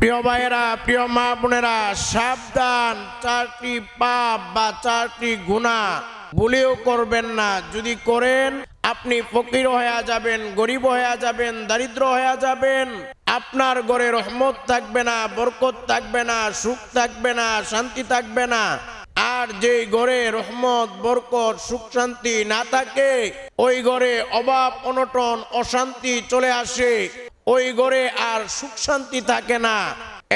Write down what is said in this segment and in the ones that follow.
প্রিয় ভাইয়েরা, প্রিয় মা বোনেরা, সাবধান, চারটি পাপ বা চারটি গুণা ভুলেও করবেন না। যদি করেন, আপনি ফকির হয়ে যাবেন, গরিব হয়ে যাবেন, দারিদ্র হয়ে যাবেন। আপনার ঘরে রহমত থাকবে না, বরকত থাকবে না, সুখ থাকবে না, শান্তি থাকবে না। আর যে ঘরে রহমত, বরকত, সুখ, শান্তি না থাকে, ওই ঘরে অভাব, অনটন, অশান্তি চলে আসে। ওই ঘরে আর সুখ শান্তি থাকে না।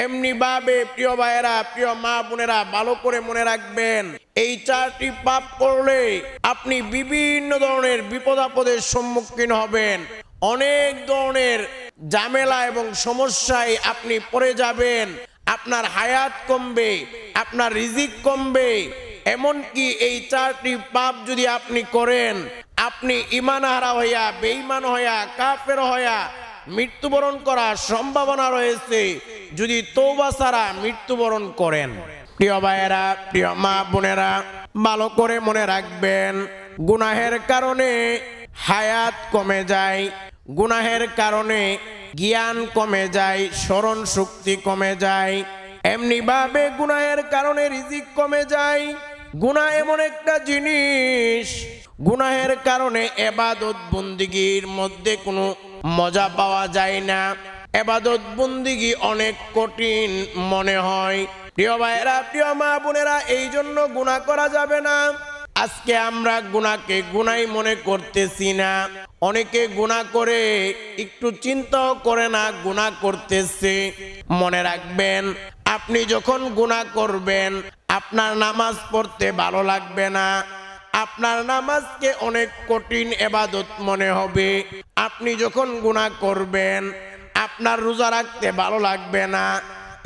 এমনি ভাবে প্রিয় ভাইয়েরা, প্রিয় মা বোনেরা ভালো করে মনে রাখবেন, এই চারটি পাপ করলে আপনি বিভিন্ন ধরনের বিপদ আপদের সম্মুখীন হবেন। অনেক ধরনের ঝামেলা এবং সমস্যায় আপনি পড়ে যাবেন, আপনার হায়াত কমবে, আপনার রিজিক কমবে। এমনকি এই চারটি পাপ যদি আপনি করেন, আপনি ইমান হারা হইয়া, বেঈমান হইয়া, কাফের হইয়া মৃত্যুবরণ করার সম্ভাবনা রয়েছে যদি তৌবা ছাড়া মৃত্যুবরণ করেন। প্রিয় ভাইয়েরা, প্রিয় মা বোনেরা, ভালো করে মনে রাখবেন, গুনাহের কারণে হায়াত কমে যায়, গুনাহের কারণে জ্ঞান কমে যায়, স্মরণ শক্তি কমে যায় এমনি ভাবে গুনাহের কারণে রিজিক কমে যায়। গুনাহ এমন একটা জিনিস, গুনাহের কারণে এবাদত বন্দিগির মধ্যে কোনো মজা পাওয়া যায় না। এবাদত বন্দিগি অনেক কঠিন মনে হয়। প্রিয় ভাইয়েরা, প্রিয় মা বোনেরা, এই জন্য গুণা করা যাবে না। আজকে আমরা গুনাকে গুনাই মনে করতেছি না। অনেকে গুণা করে, একটু চিন্তাও করে না গুণা করতেছে। মনে রাখবেন, আপনি যখন গুণা করবেন, আপনার নামাজ পড়তে ভালো লাগবে না। আপনার নামাজকে অনেক কঠিন এবাদত মনে হবে। আপনি যখন গুণা করবেন, আপনার রোজা রাখতে ভালো লাগবে না।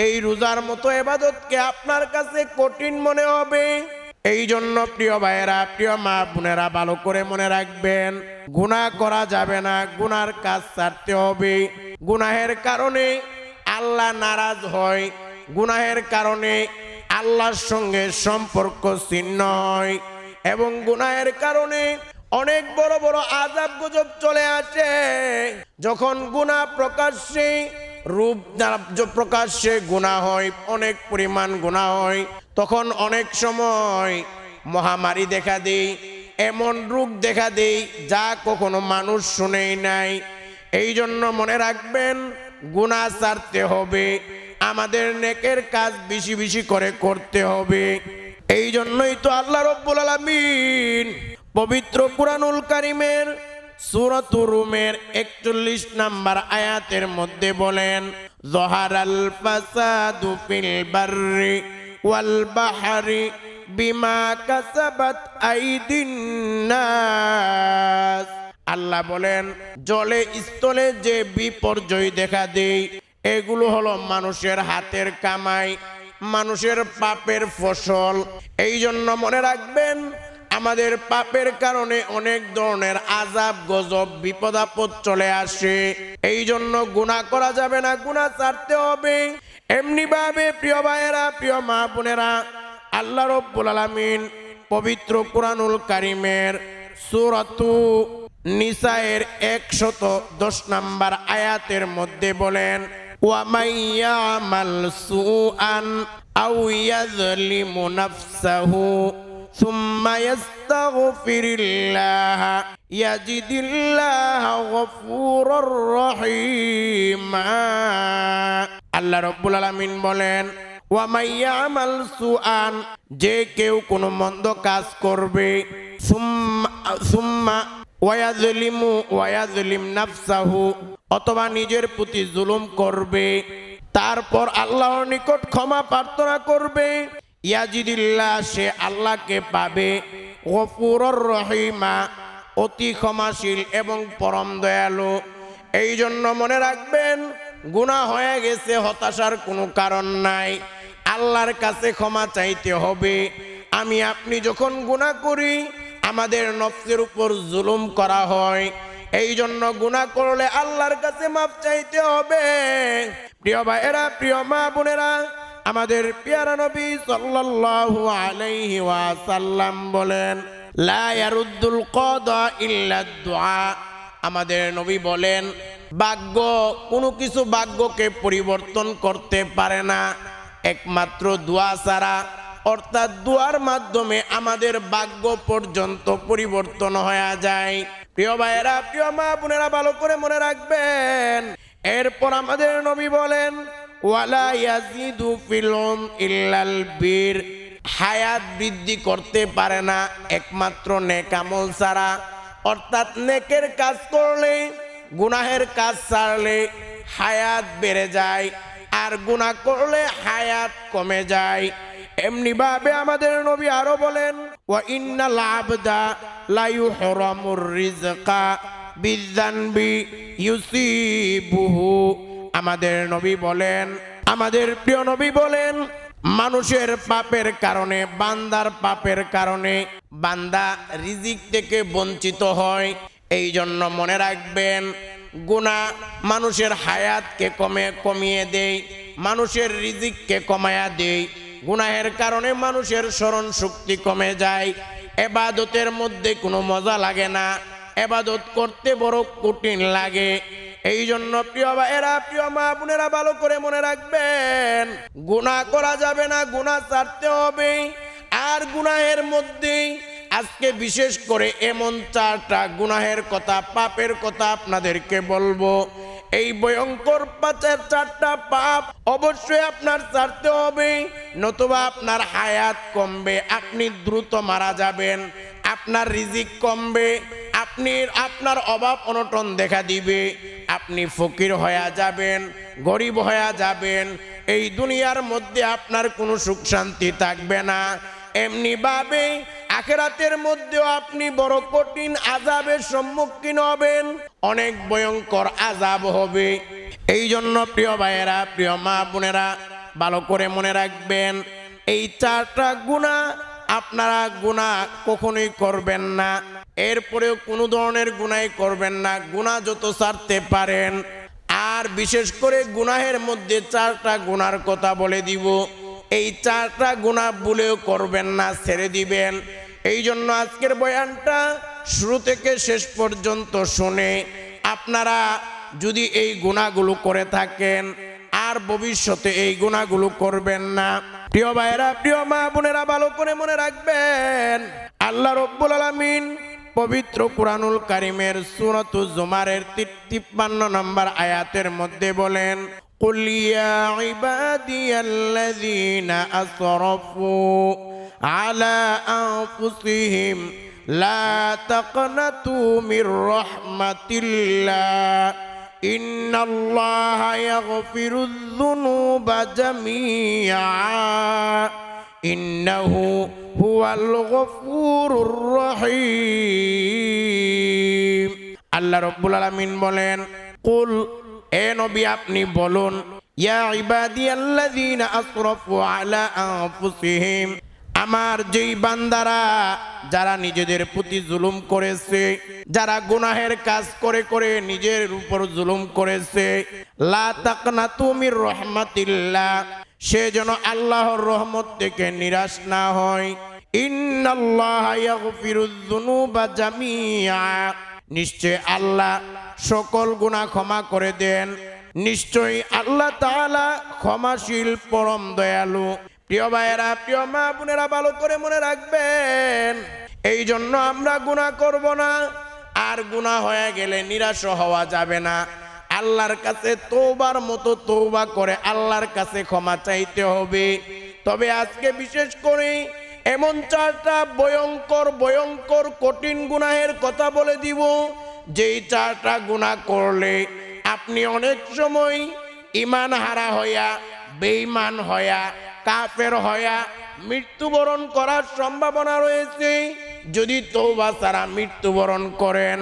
এই রোজার মতো এবাদতকে আপনার কাছে কঠিন মনে হবে। এই জন্য প্রিয় ভাইয়েরা, প্রিয় মা বোনেরা, ভালো করে মনে রাখবেন, গুনাহ করা যাবে না গুনার কাজ ছাড়তে হবে। গুনাহের কারণে আল্লাহ নারাজ হয়, গুনাহের কারণে আল্লাহর সঙ্গে সম্পর্ক ছিন্ন হয়। এবং গুনাহের কারণে অনেক বড় বড় আজাব গুজব চলে আসে। যখন গুনাহ প্রকাশ্যে, রূপ প্রকাশ্যে গুণা হয়, অনেক পরিমাণ গুণা হয়, তখন অনেক সময় মহামারী দেখা দেই এমন রূপ দেখা দেই যা কখনো মানুষ শুনেই নাই। এই জন্য মনে রাখবেন গুণা ছাড়তে হবে, আমাদের নেকের কাজ বেশি বেশি করে করতে হবে। এই জন্যই তো আল্লাহ রব্বুল আলামিন পবিত্র কুরআনুল কারিমের সূরাত রুমের 41 নাম্বার আয়াতের মধ্যে বলেন, জহারাল ফাসাদু ফিল বাররি ওয়াল বাহরি বিমা কাসাবাত আইদিন নাস। আল্লাহ বলেন, জলে, স্থলে যে বিপর্যয় দেখা দেয় এগুলো হলো মানুষের হাতের কামাই মানুষের পাপের ফসল। এই জন্য মনে রাখবেন, আমাদের পাপের কারণে অনেক ধরনের আজাব গজব, বিপদ আপদ চলে আসে। এই জন্য গুণা করা যাবে না গুণা ছাড়তে হবে। এমনি ভাবে প্রিয় ভাইয়েরা, প্রিয় মা বোনেরা, আল্লাহ রব্বুল আলামিন পবিত্র কুরআনুল কারিমের সূরাতু নিসায়ের একশত দশ নাম্বার আয়াতের মধ্যে বলেন ওয়ামাইয়ামাল সুআন আউ ইয়াজলিমু নাফসাহু ثم يستغفر الله يجد الله غفورا رحيما আল্লাহ রব্বুল আলামিন বলেন ওয়ামাইয়ামাল সুআন যে কেউ কোনো মন্দ কাজ করবে সুম্মা সুম্মা ওয়ায়াজলিমু ওয়ায়াজলিম নাফসাহু অথবা নিজের প্রতি জুলুম করবে, তারপর আল্লাহর নিকট ক্ষমা প্রার্থনা করবে। ইয়াজিদুল্লাহ, সে আল্লাহকে পাবে। গফুরর রহিমা, অতি ক্ষমাশীল এবং পরম দয়ালু। এই জন্য মনে রাখবেন, গুনাহ হয়ে গেছে, হতাশার কোনো কারণ নাই। আল্লাহর কাছে ক্ষমা চাইতে হবে। আমি, আপনি যখন গুনাহ করি, আমাদের নফসের উপর জুলুম করা হয়। এই জন্য গুনাহ করলে আল্লাহর কাছে মাপ চাইতে হবে। প্রিয় ভাইয়েরা, প্রিয় মা বোনেরা, আমাদের পিয়ারা নবী সাল্লাল্লাহু আলাইহি ওয়াসাল্লাম বলেন, লা ইয়ারুদ্দুল কদা ইল্লা দুআ। আমাদের নবী বলেন, ভাগ্য, কোনো কিছু ভাগ্যকে পরিবর্তন করতে পারে না। একমাত্র দোয়া ছাড়া। অর্থাৎ দোয়ার মাধ্যমে আমাদের ভাগ্য পর্যন্ত পরিবর্তন হয়ে যায়। প্রিয় ভাইয়েরা, প্রিয় মা বোনেরা, ভালো করে মনে রাখবেন। এরপর আমাদের নবী বলেন, ওয়ালা ইয়াজিদু ফিলম ইল্লাল বীর। হায়াত বৃদ্ধি করতে পারে না একমাত্র নেকামল ছাড়া। অর্থাৎ নেকের কাজ করলে, গুনাহের কাজ ছাড়লে হায়াত বেড়ে যায়, আর গুনাহ করলে হায়াত কমে যায়। এমনি ভাবে আমাদের নবী আরও বলেন, ওয়া ইন্নাল আবদা লা ইউহরামুর রিজকা ইউসিবুহু। আমাদের নবী বলেন, আমাদের প্রিয় নবী বলেন, মানুষের পাপের কারণে, বান্দার পাপের কারণে বান্দা রিজিক থেকে বঞ্চিত হয়। এই জন্য মনে রাখবেন গুণা মানুষের হায়াতকে কমে কমিয়ে দেয় মানুষের রিজিককে কমায়া দেয় গুনাহের কারণে মানুষের স্মরণ শক্তি কমে যায়। এবাদতের মধ্যে কোনো মজা লাগে না। এবাদত করতে বড় কঠিন লাগে। এই জন্য প্রিয় ভাইয়েরা প্রিয় মা বোনেরা ভালো করে মনে রাখবেন গুণা করা যাবে না গুণা ছাড়তে হবে। আর গুনাহের মধ্যেই আজকে বিশেষ করে এমন চারটা গুনাহের কথা, পাপের কথা আপনাদেরকে বলব। এই ভয়ঙ্কর পাচার চারটা পাপ অবশ্যই আপনার ছাড়তে হবে, নতুবা আপনার হায়াত কমবে, আপনি দ্রুত মারা যাবেন, আপনার রিজিক কমবে, আপনি, আপনার অভাব অনটন দেখা দিবে, আপনি ফকির হয়ে যাবেন, গরিব হয়ে যাবেন, এই দুনিয়ার মধ্যে আপনার কোনো সুখ শান্তি থাকবে না। এমনি ভাবে আখেরাতের মধ্যেও আপনি বড় কঠিন আজাবের সম্মুখীন হবেন। অনেক ভয়ঙ্কর আজাব হবে। এই জন্য প্রিয় ভাইয়েরা, প্রিয় মা বোনেরা, ভালো করে মনে রাখবেন, এই চারটা গুণা আপনারা গুণা কখনোই করবেন না। এরপরেও কোনো ধরনের গুনাই করবেন না। গুণা যত ছাড়তে পারেন। আর বিশেষ করে গুনাহের মধ্যে চারটা গুনার কথা বলে দিব। এই চারটা গুণা ভুলেও করবেন না, ছেড়ে দিবেন। এই জন্য আজকের বয়ানটা শুরু থেকে শেষ পর্যন্ত শুনে আপনারা যদি এই গুণাগুলো করে থাকেন, আর ভবিষ্যতে এই গুণাগুলো করবেন না। প্রিয় ভাইয়েরা, প্রিয় মা বোনেরা, ভালো করে মনে রাখবেন, আল্লাহ রব্বুল আলমিন পবিত্র কুরআনুল কারিমের সুরত জুমারের তিপ্পান্ন নম্বর আয়াতের মধ্যে বলেন قل يا عبادي الذين أسرفوا على أنفسهم لا تقنطوا من رحمة الله إن الله يغفر الذنوب جميعا إنه هو الغفور الرحيم আল্লাহ রব্বুল আলামিন বলেন কুল এ নবী আপনি বলুন, ইয়া আমার যেই বান্দারা, যারা নিজেদের প্রতি জুলুম করেছে, যারা গুনাহের কাজ করে করে নিজের উপর জুলুম করেছে, লা সে যেন আল্লাহর রহমত থেকে নিরাশ না হয়। নিশ্চয় আল্লাহ সকল গুনাহ ক্ষমা করে দেন। নিশ্চয়ই আল্লাহ তাআলা ক্ষমাশীল, পরম দয়ালু। প্রিয় ভাইয়েরা, প্রিয় মা বোনেরা, ভালো করে মনে রাখবেন এই জন্য আমরা গুনাহ করব না। আর গুনাহ হয়ে গেলে নিরাশ হওয়া যাবে না। আল্লাহর কাছে তৌবার মতো তৌবা করে আল্লাহর কাছে ক্ষমা চাইতে হবে। তবে আজকে বিশেষ করে এমন চারটা ভয়ঙ্কর ভয়ঙ্কর, কঠিন গুনাহের কথা বলে দিব। যেই চারটা গুনাহ করলে আপনি অনেক সময় ইমান হারা হইয়া, বেঈমান হইয়া, কাফের হইয়া মৃত্যুবরণ করার সম্ভাবনা রয়েছে। যদি তৌবা ছাড়া মৃত্যুবরণ করেন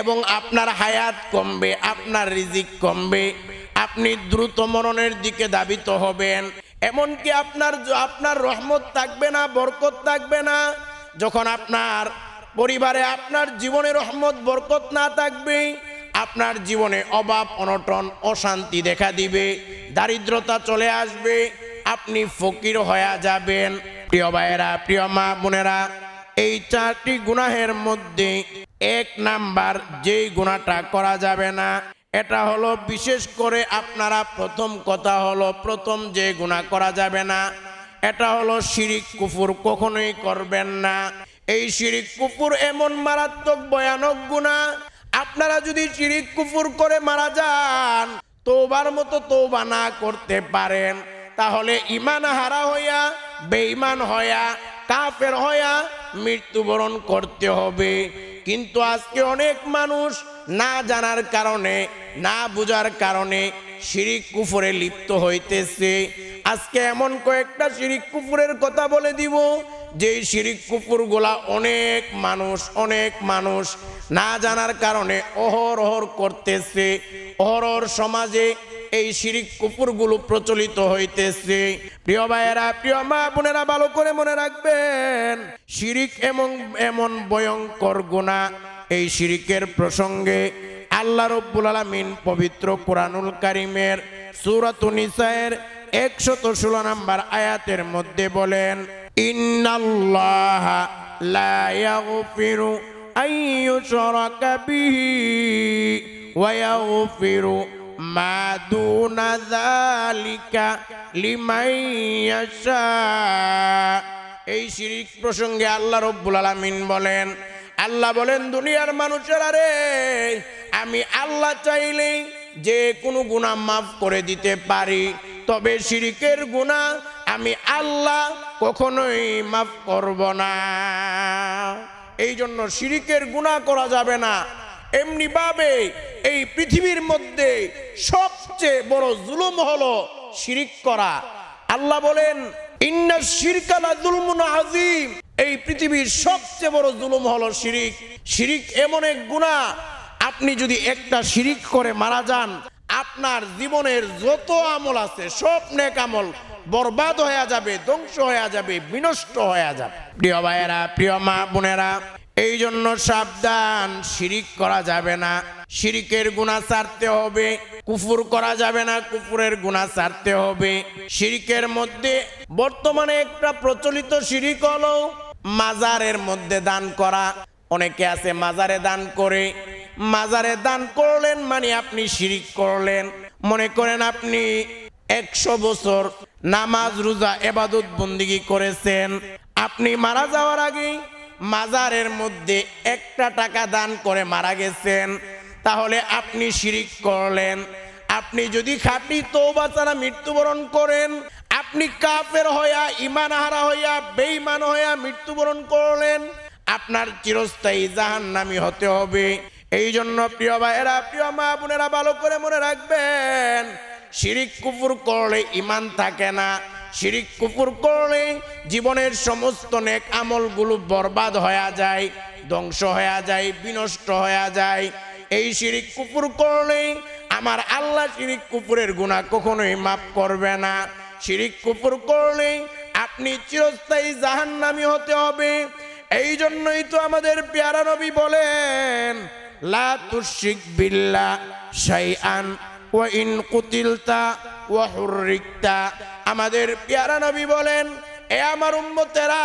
এবং আপনার হায়াত কমবে, আপনার রিজিক কমবে, আপনি দ্রুত মরণের দিকে দাবিত হবেন। এমনকি আপনার আপনার রহমত থাকবে না, বরকত থাকবে না। যখন আপনার পরিবারে আপনার জীবনে রহমত, বরকত না থাকবে, আপনার জীবনে অভাব, অনটন, অশান্তি দেখা দিবে, দারিদ্রতা চলে আসবে, আপনি ফকির হয়ে যাবেন। প্রিয় ভাইয়েরা, প্রিয় মা বোনেরা, এই চারটি গুনাহের মধ্যে এক নাম্বার যেই গুণাটা করা যাবে না, এটা হলো বিশেষ করে আপনারা প্রথম কথা হলো, প্রথম যে গুণা করা যাবে না, এটা হলো শিরিক, কুফুর কখনোই করবেন না। এই শিরিক কুফুর এমন মারাত্মক, ভয়ানক গুণা। আপনারা যদি শিরিক কুফুর করে মারা যান, তোবার মতো তোবা না করতে পারেন। তাহলে ইমান হারা হইয়া, বেঈমান হইয়া, কাফের হইয়া মৃত্যুবরণ করতে হবে। কিন্তু আজকে অনেক মানুষ না জানার কারণে, না বুঝার কারণে শিরিক কুফরে লিপ্ত হইতেছে। আজকে এমন কয়েকটা শিরিক কুফুরের কথা বলে দিব, যেই শিরিক কুফুরগুলা অনেক মানুষ অনেক মানুষ না জানার কারণে অহর অহর করতেছে। অহরর সমাজে এই শিরিক কুপুরগুলো প্রচলিত হইতেছে। প্রিয় ভাইয়েরা, প্রিয় মা বোনেরা, ভালো করে মনে রাখবেন, শিরিক এমন এমন ভয়ঙ্কর গুণা এই শিরিকের প্রসঙ্গে আল্লাহ রব্বুল আলামিন পবিত্র কোরআনুল কারিমের সূরাত নিসায়ের একশত ষোলো নাম্বার আয়াতের মধ্যে বলেন, ইন্নাল্লাহ লা ইয়াগফিরু আন ইউশরাকা বিহি ওয়া ইয়াগফিরু মা দুনা যালিকা এই শিরিক প্রসঙ্গে আল্লাহ রব্বুল আলামিন বলেন, আল্লাহ বলেন, দুনিয়ার মানুষেরা রে, আমি আল্লাহ চাইলেই যে কোনো গুনাহ মাফ করে দিতে পারি। তবে শিরিকের গুনাহ আমি আল্লাহ কখনোই মাফ করব না। এই জন্য শিরিকের গুনাহ করা যাবে না। এমনি ভাবে এই পৃথিবীর মধ্যে সবচেয়ে বড় জুলুম হলো শিরিক করা। আল্লাহ বলেন, ইন্না শিরকালা জুলমুন আজিম এই পৃথিবীর সবচেয়ে বড় জুলুম হলো শিরিক। শিরিক এমন এক গুণা আপনি যদি একটা শিরিক করে মারা যান আপনার জীবনের যত আমল আছে সব নেক আমল বরবাদ হয়ে যাবে, ধ্বংস হয়ে যাবে, বিনষ্ট হয়ে যাবে। প্রিয় ভাইয়েরা, প্রিয় মা বোনেরা এই জন্য সাবধান, শিরিক করা যাবে না। শিরিকের গুণা ছাড়তে হবে, কুফুর করা যাবে না, কুফুরের গুণা ছাড়তে হবে। শিরিকের মধ্যে, বর্তমানে একটা প্রচলিত শিরিক হলো মাজারের মধ্যে দান করা। অনেকে আছে মাজারে দান করে মাজারে দান করলেন মানে আপনি শিরিক করলেন। মনে করেন আপনি একশো বছর নামাজ, রোজা, এবাদত বন্দিগি করেছেন। আপনি মারা যাওয়ার আগেই মাজারের মধ্যে একটা টাকা দান করে মারা গেছেন। তাহলে আপনি শিরিক করলেন। আপনি যদি খাঁটি তৌবা ছাড়া মৃত্যুবরণ করেন, আপনি কাফের হইয়া ইমান হারা হইয়া, বেঈমান হইয়া মৃত্যুবরণ করলেন, আপনার চিরস্থায়ী জাহান্নামী হতে হবে। এই জন্য প্রিয় ভাইয়েরা, প্রিয় মা বোনেরা, ভালো করে মনে রাখবেন, শিরিক কুফুর করলে ইমান থাকে না। শিরিক কুফুর করলে জীবনের সমস্ত নেক আমলগুলো বরবাদ হয়ে যায়, ধ্বংস হয়ে যায়, বিনষ্ট হয়ে যায়। এই শিরিক কুফুর করলে আমার আল্লাহ শিরিক কুফুরের গুণা কখনোই মাফ করবে না। শিরিক কুফুর করলে আপনি চিরস্থায়ী জাহান্নামী হতে হবে। এই জন্যই তো আমাদের পেয়ারা নবী বলেন লা তুশিক বিল্লাহ শাইআন, ওয়া ইন কুতিলতা ওয়া হুররিকতা। আমাদের পেয়ারা নবী বলেন, এ আমার উম্মতেরা,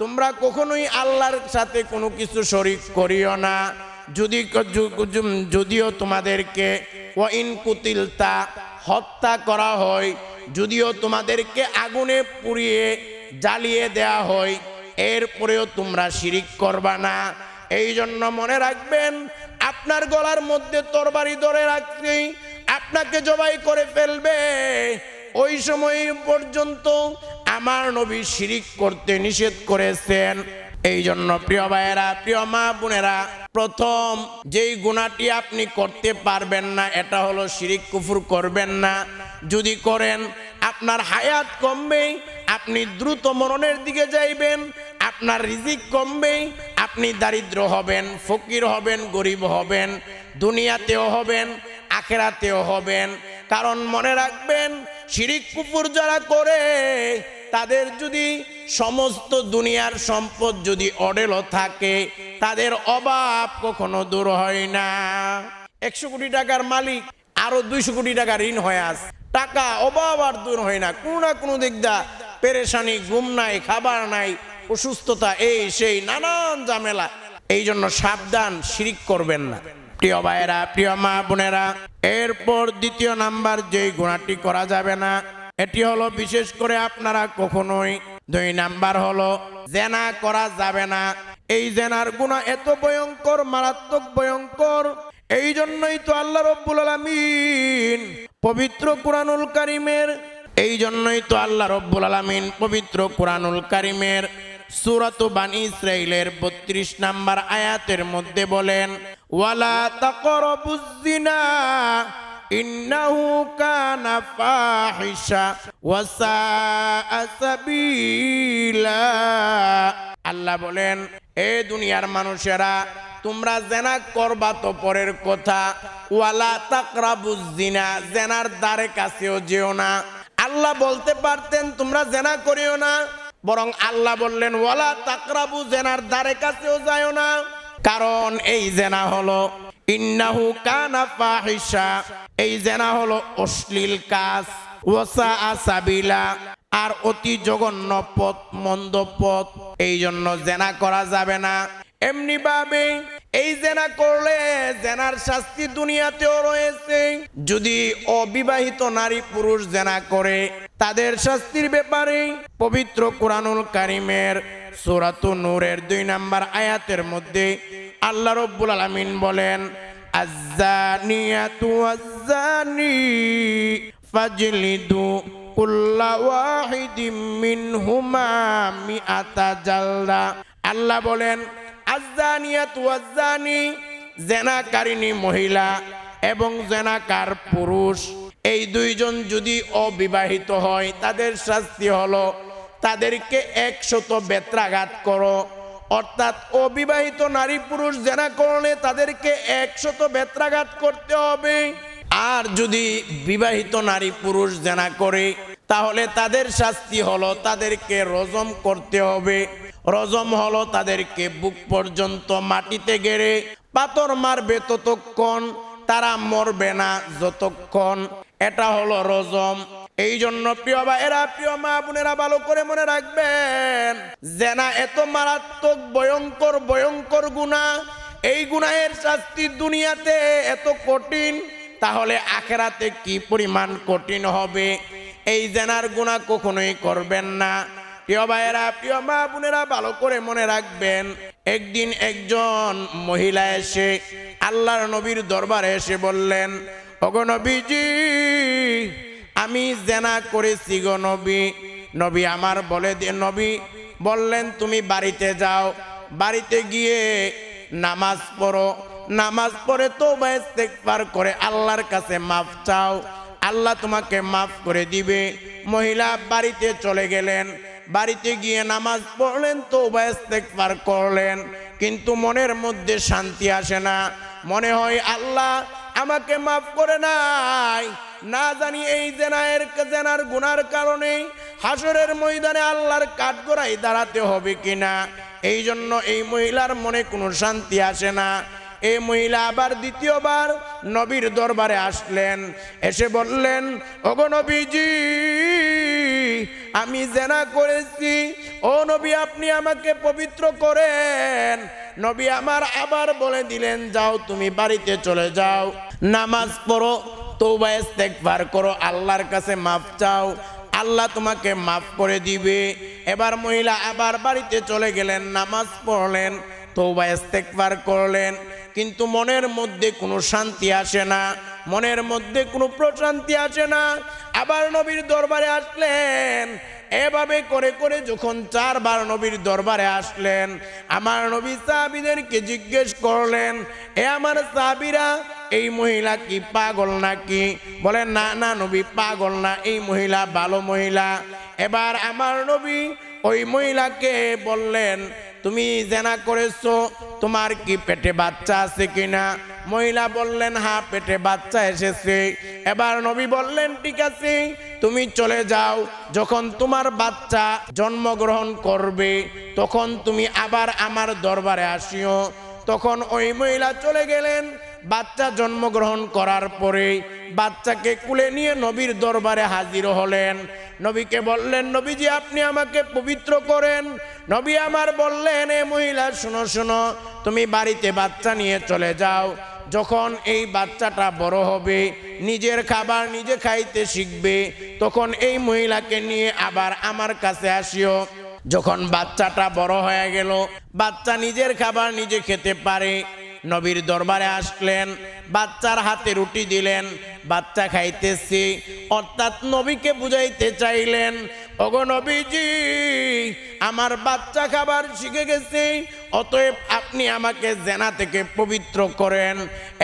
তোমরা কখনোই আল্লাহর সাথে কোনো কিছু শরিক করিও না। যদি যদিও তোমাদেরকে ওয়া ইন কুতিলতা হত্যা করা হয়, যদিও তোমাদেরকে আগুনে পুড়িয়ে জ্বালিয়ে দেয়া হয়, এরপরেও তোমরা শিরিক করবা না। এই জন্য মনে রাখবেন, আপনার গলার মধ্যে তরবারি ধরে রাখছি আপনাকে জবাই করে ফেলবে। ওই সময় পর্যন্ত আমার নবী শিরিক করতে নিষেধ করেছেন। এই জন্য প্রিয় ভাইয়েরা, প্রিয় মা বোনেরা, প্রথম যেই গুণাটি আপনি করতে পারবেন না, এটা হলো শিরিক কুফুর করবেন না। যদি করেন, আপনার হায়াত কমবে আপনি দ্রুত মরণের দিকে যাইবেন, আপনার রিজিক কমবে আপনি দারিদ্র হবেন, ফকির হবেন, গরিব হবেন, দুনিয়াতেও হবেন, আখেরাতেও হবেন। কারণ মনে রাখবেন, শিরিক কুপুর যারা করে, তাদের যদি সমস্ত দুনিয়ার সম্পদ যদি অডেলও থাকে, তাদের অভাব কখনো দূর হয় না। একশো কোটি টাকার মালিক আরও দুইশো কোটি টাকা ঋণ হয়ে আস। টাকা অভাব আর দূর হয় না। কোনো না কোনো দিক দা পেরেশানি, ঘুম নাই, খাবার নাই অসুস্থতা, এই সেই নানান ঝামেলা। এই জন্য সাবধান, শিরিক করবেন না। প্রিয় ভাইয়েরা, প্রিয় মা বোনেরা, এরপর দ্বিতীয় নাম্বার, যেই গুণাটি করা যাবে না, এটি হলো বিশেষ করে আপনারা কখনোই, দুই নাম্বার হলো, জেনা করা যাবে না। এই জেনার গুণা এত ভয়ঙ্কর, মারাত্মক ভয়ঙ্কর। এই জন্যই তো আল্লাহ রব্বুল আলমিন পবিত্র কুরআনুল কারিমের এই জন্যই তো আল্লাহ রব্বুল আলমিন পবিত্র কুরআনুল কারিমের সুরাত বানি ইসরাইলের বত্রিশ নাম্বার আয়াতের মধ্যে বলেন, ওয়ালা তাকরাবুজ জিনা ইন্নাহু কানা ফাহিশা, ওয়া সাআ সাবিলা। আল্লাহ বলেন, এ দুনিয়ার মানুষেরা, তোমরা জেনা করবা তো পরের কথা। ওয়ালা তাকরাবুজ জিনা জেনার দ্বারে কাছেও যেও না। আল্লাহ বলতে পারতেন, তোমরা জেনা করিও না। বরং আল্লাহ বললেন, ওয়ালা তাকরাবু, জেনার দ্বারে কাছেও যায় না। কারণ এই জেনা হলো, ইন্নাহু কানা ফাহিশা। এই জেনা হলো অশ্লীল কাজ। ওয়াসা আসাবিলা আর অতি জঘন্য পথ, মন্দ পথ। এই জন্য জেনা করা যাবে না। এমনি ভাবে এই জেনা করলে জেনার শাস্তি দুনিয়াতেও রয়েছে। যদি অবিবাহিত নারী পুরুষ জেনা করে, তাদের শাস্তির ব্যাপারে পবিত্র কোরআনুল কারিমের সুরাতু নূরের দুই নাম্বার আয়াতের মধ্যে আল্লাহ রব্বুল আলামিন বলেন, আজ্জানিয়াতু কুল্লা জালদা। আল্লাহ বলেন আজ্জানিয়াতু আজ্জানি জেনাকারিনী মহিলা এবং জেনাকার পুরুষ। এই দুইজন যদি অবিবাহিত হয়, তাদের শাস্তি হলো তাদেরকে একশত বেত্রাঘাত করো। অর্থাৎ অবিবাহিত নারী পুরুষ জেনা করলে তাদেরকে একশত বেত্রাঘাত করতে হবে। আর যদি বিবাহিত নারী পুরুষ জেনা করে, তাহলে তাদের শাস্তি হলো তাদেরকে রজম করতে হবে। রজম হলো তাদেরকে বুক পর্যন্ত মাটিতে গেড়ে, পাথর মারবে ততক্ষণ, তারা মরবে না যতক্ষণ। এটা হলো রজম। এই জন্য প্রিয় বা, এরা প্রিয় মা বোনেরা ভালো করে মনে রাখবেন জেনা এত মারাত্মক, ভয়ঙ্কর ভয়ঙ্কর গুণা, এই গুনাহের শাস্তি দুনিয়াতে এত কঠিন, তাহলে আখেরাতে কি পরিমাণ কঠিন হবে? এই জেনার গুণা কখনোই করবেন না। প্রিয় ভাইয়েরা, প্রিয় মা বোনেরা, ভালো করে মনে রাখবেন, একদিন একজন মহিলা এসে আল্লাহর নবীর দরবারে এসে বললেন, ওগো নবীজি, আমি জেনা করেছি গো নবী। নবী আমার বলে দিয়ে নবী বললেন, তুমি বাড়িতে যাও, বাড়িতে গিয়ে নামাজ পড়ো। নামাজ পড়ে তো ইস্তেগফার করে আল্লাহর কাছে মাফ চাও। আল্লাহ তোমাকে মাফ করে দিবে। মহিলা বাড়িতে চলে গেলেন। বাড়িতে গিয়ে নামাজ পড়লেন তো ইস্তেগফার করলেন। কিন্তু মনের মধ্যে শান্তি আসে না। মনে হয়, আল্লাহ আমাকে মাফ করে নাই। না জানি এই জেনায়ের জেনার গুনার কারণে হাসরের ময়দানে আল্লাহর কাঠগড়াই দাঁড়াতে হবে কিনা। এই জন্য এই মহিলার মনে কোনো শান্তি আসে না। এই মহিলা আবার দ্বিতীয়বার নবীর দরবারে আসলেন। এসে বললেন, ওগো নবীজি আমি জেনা করেছি। ও নবী, আপনি আমাকে পবিত্র করেন। নবী আমার আবার বলে দিলেন, যাও, তুমি বাড়িতে চলে যাও। নামাজ পড়ো তৌবা ইস্তেগফার করো, আল্লাহর কাছে মাফ চাও। আল্লাহ তোমাকে মাফ করে দিবে। এবার মহিলা আবার বাড়িতে চলে গেলেন, নামাজ পড়লেন তৌবা ইস্তেগফার করলেন। কিন্তু মনের মধ্যে কোনো শান্তি আসে না। মনের মধ্যে কোনো প্রশান্তি আসে না। আবার নবীর দরবারে আসলেন। এভাবে করে করে যখন চারবার নবীর দরবারে আসলেন, আমার নবী সাহাবিদেরকে জিজ্ঞেস করলেন, এ আমার সাহাবিরা, এই মহিলা কি পাগল নাকি? বলে না না নবী, পাগল না, এই মহিলা ভালো মহিলা। এবার আমার নবী ওই মহিলাকে বললেন, তুমি জেনা করেছ, তোমার কি পেটে বাচ্চা আছে কিনা? মহিলা বললেন হ্যাঁ পেটে বাচ্চা এসেছে। এবার নবী বললেন, ঠিক আছে, তুমি চলে যাও। যখন তোমার বাচ্চা জন্মগ্রহণ করবে, তখন তুমি আবার আমার দরবারে আসিও। তখন ওই মহিলা চলে গেলেন। বাচ্চা জন্মগ্রহণ করার পরে বাচ্চাকে কুলে নিয়ে নবীর দরবারে হাজির হলেন। নবীকে বললেন, নবীজি, আপনি আমাকে পবিত্র করেন। নবী আমার বললেন, এ মহিলা, শুনো শুনো, তুমি বাড়িতে বাচ্চা নিয়ে চলে যাও। যখন এই বাচ্চাটা বড় হবে, নিজের খাবার নিজে খাইতে শিখবে, তখন এই মহিলাকে নিয়ে আবার আমার কাছে আসিও। যখন বাচ্চাটা বড় হয়ে গেল, বাচ্চা নিজের খাবার নিজে খেতে পারে। নবীর দরবারে আসলেন, বাচ্চার হাতে রুটি দিলেন, বাচ্চা খাইতেছে। অর্থাৎ নবীকে বুঝাইতে চাইলেন, ওগো নবীজি, আমার বাচ্চা খাবার শিখে গেছে অতএব আপনি আমাকে জেনা থেকে পবিত্র করেন।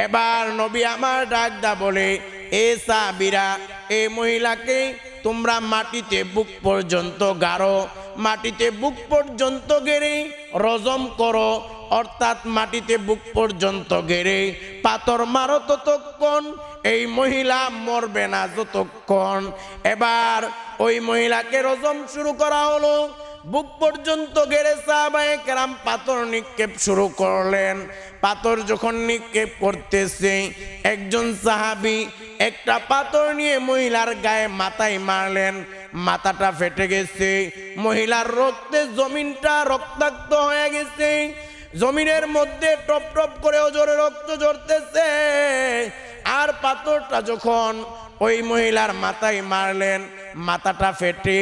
এবার নবী আমার ডাকদা বলে, এ সাবিরা এই মহিলাকে তোমরা মাটিতে বুক পর্যন্ত গাড়ো মাটিতে বুক পর্যন্ত গেড়ে রজম করো। অর্থাৎ মাটিতে বুক পর্যন্ত গেড়ে পাথর মারো ততক্ষণ, এই মহিলা মরবে না যতক্ষণ। এবার ওই মহিলাকে রজম শুরু করা হলো। বুক পর্যন্ত গেড়ে সাহাবায়ে কেরাম পাথর নিক্ষেপ শুরু করলেন। পাথর যখন নিক্ষেপ করতেছে, একজন সাহাবি একটা পাথর নিয়ে মহিলার গায়ে মাথায় মারলেন। মাথাটা ফেটে গেছে, মহিলার রক্তে জমিনটা রক্তাক্ত হয়ে গেছে। জমিনের মধ্যে টপ টপ করে জোরে রক্ত ঝরতেছে। আর পাথরটা যখন ওই মহিলার মাথায় মারলেন, মাথাটা ফেটে,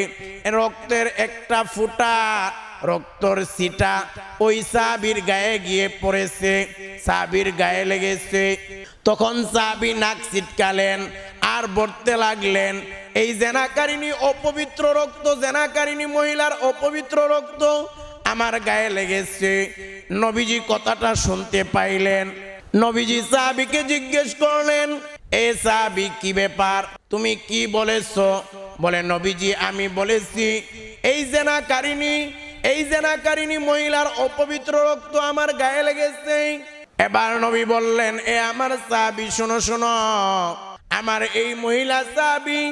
রক্তের একটা ফুটা, রক্তর সিটা ওই সাবির গায়ে গিয়ে পড়েছে, সাবির গায়ে লেগেছে। তখন সাবি নাক ছিটকালেন, আর বলতে লাগলেন, এই জেনাকারিনী অপবিত্র রক্ত জেনাকারিনী মহিলার অপবিত্র রক্ত আমার গায়ে লেগেছে। নবীজি কথাটা শুনতে পাইলেন। নবীজি সাহাবিকে জিজ্ঞেস করলেন এ সাহাবি, কি ব্যাপার? তুমি কি বলেছ? বলে, নবীজি, আমি বলেছি, এই জেনাকারিনী এই জেনাকারিনী মহিলার অপবিত্র রক্ত আমার গায়ে লেগেছে। এবার নবী বললেন, এ আমার সাহাবি, শোনো শোনো, আমার এই মহিলা সাহাবি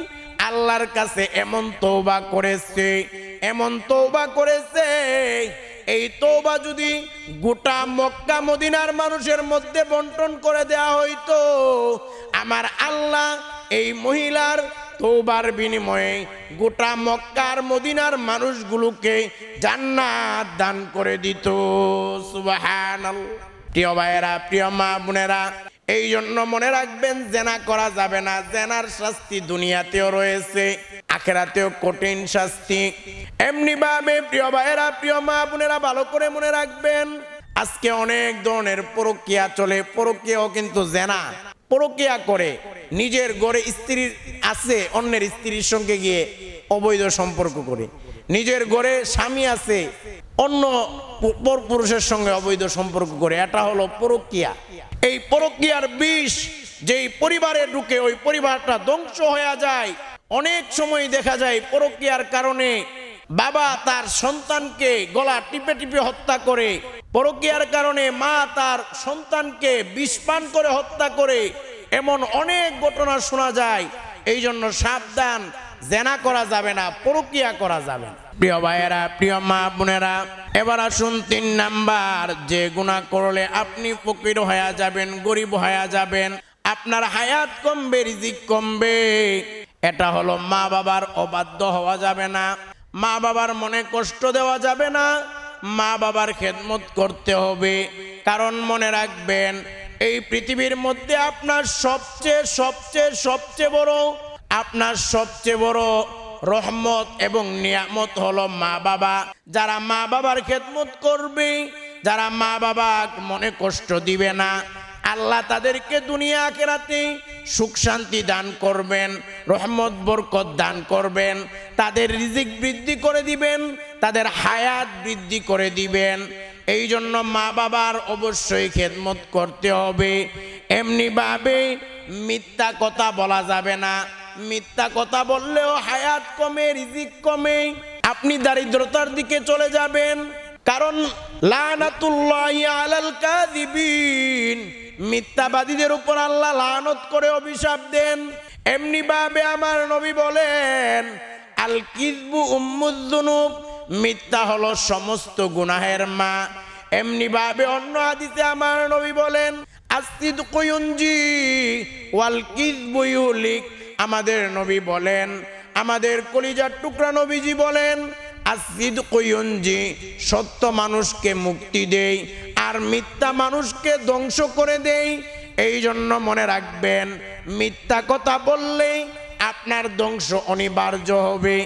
আল্লাহর কাছে এমন তৌবা করেছে, এমন তৌবা করেছে এই তৌবা যদি গোটা মক্কা মদিনার মানুষের মধ্যে বন্টন করে দেয়া হইতো, আমার আল্লাহ এই মহিলার তৌবার বিনিময়ে গোটা মক্কার মদিনার মানুষগুলোকে জান্নাত দান করে দিত। সুবহানাল্লাহ। প্রিয় ভাইয়েরা, প্রিয় মা বোনেরা এই জন্য মনে রাখবেন, জেনা করা যাবে না। জেনার শাস্তি দুনিয়াতেও রয়েছে, আখেরাতেও কঠিন শাস্তি। এমনি ভাবে প্রিয় ভাইয়েরা, প্রিয় মা বোনেরা, ভালো করে মনে রাখবেন, আজকে অনেক ধরনের পরকিয়া চলে। পরকিয়াও কিন্তু জেনা। পরকিয়া করে নিজের গড়ে স্ত্রী আছে, অন্যের স্ত্রীর সঙ্গে গিয়ে অবৈধ সম্পর্ক করে। নিজের গড়ে স্বামী আছে, অন্য পু- পরপুরুষের সঙ্গে অবৈধ সম্পর্ক করে। এটা হলো পরকিয়া এই পরকিয়ার বিষ যেই পরিবারে ঢুকে, ওই পরিবারটা ধ্বংস হয়ে যায়। অনেক সময় দেখা যায় পরকিয়ার কারণে বাবা তার সন্তানকে গলা টিপে টিপে হত্যা করে। পরকিয়ার কারণে মা তার সন্তানকে বিষ পান করে হত্যা করে। এমন অনেক ঘটনা শোনা যায়। এই জন্য সাবধান, জেনা করা যাবে না, পরকিয়া করা যাবে না। প্রিয় ভাইয়েরা, প্রিয় মা বোনেরা এবার আসুন তিন নাম্বার, যে গুণা করলে আপনি ফকির হয়ে যাবেন, গরিব হয়ে যাবেন, আপনার হায়াত কমবে, রিজিক কমবে। এটা হলো মা বাবার অবাধ্য হওয়া যাবে না, মা বাবার মনে কষ্ট দেওয়া যাবে না, মা বাবার খেদমত করতে হবে। কারণ মনে রাখবেন, এই পৃথিবীর মধ্যে আপনার সবচেয়ে সবচেয়ে সবচেয়ে বড়, আপনার সবচেয়ে বড় রহমত এবং নিয়ামত হলো মা বাবা। যারা মা বাবার খেদমত করবে, যারা মা বাবা মনে কষ্ট দিবে না, আল্লাহ তাদেরকে দুনিয়া আখেরাতে সুখ শান্তি দান করবেন, রহমত, বরকত দান করবেন, তাদের রিজিক বৃদ্ধি করে দিবেন, তাদের হায়াত বৃদ্ধি করে দিবেন। এই জন্য মা বাবার অবশ্যই খেদমত করতে হবে। এমনিভাবে মিথ্যা কথা বলা যাবে না। মিথ্যা কথা বললেও হায়াত কমে, রিজিক কমে। আপনি দারিদ্রতার দিকে চলে যাবেন। কারণ লানাতুল্লাহি আলাল কাযিবিন। মিথ্যাবাদীদের উপর আল্লাহ লানত করে অভিশাপ দেন। এমনি ভাবে আমার নবী বলেন, আল কিযবু উম্মুযুনুব মিথ্যা হলো সমস্ত গুনাহের মা। এমনি ভাবে অন্য হাদিসে আমার নবী বলেন আসিদ কুয়ুনজি ওয়াল কিযবু ইউলিক। আমাদের নবী বলেন, আমাদের কলিজার টুকরা নবীজি বলেন আসিদ কুয়ুনজি সত্য মানুষকে মুক্তি দেই আর মিথ্যা মানুষকে ধ্বংস করে দেই। এই জন্য মনে রাখবেন, মিথ্যা কথা বললেই আপনার ধ্বংস অনিবার্য হবে।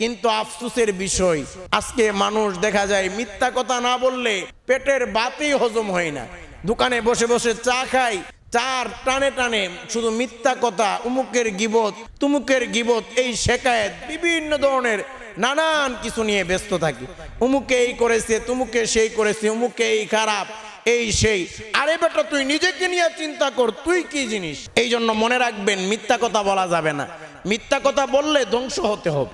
কিন্তু আফসুসের বিষয়, আজকে মানুষ দেখা যায় মিথ্যা কথা না বললে পেটের বাতেই হজম হয় না। দোকানে বসে বসে চা খাই চার টানে টানে শুধু মিথ্যা কথা, উমুকের গিবত, তুমুকের গিবত, এই শেখায়ত, বিভিন্ন ধরনের নানান কিছু নিয়ে ব্যস্ত থাকি। উমুকে এই করেছে, তুমুকে সেই করেছে উমুকে এই খারাপ, এই সেই। আরে বেটা, তুই নিজেকে নিয়ে চিন্তা কর, তুই কি জিনিস? এই জন্য মনে রাখবেন, মিথ্যা কথা বলা যাবে না। মিথ্যা কথা বললে ধ্বংস হতে হবে।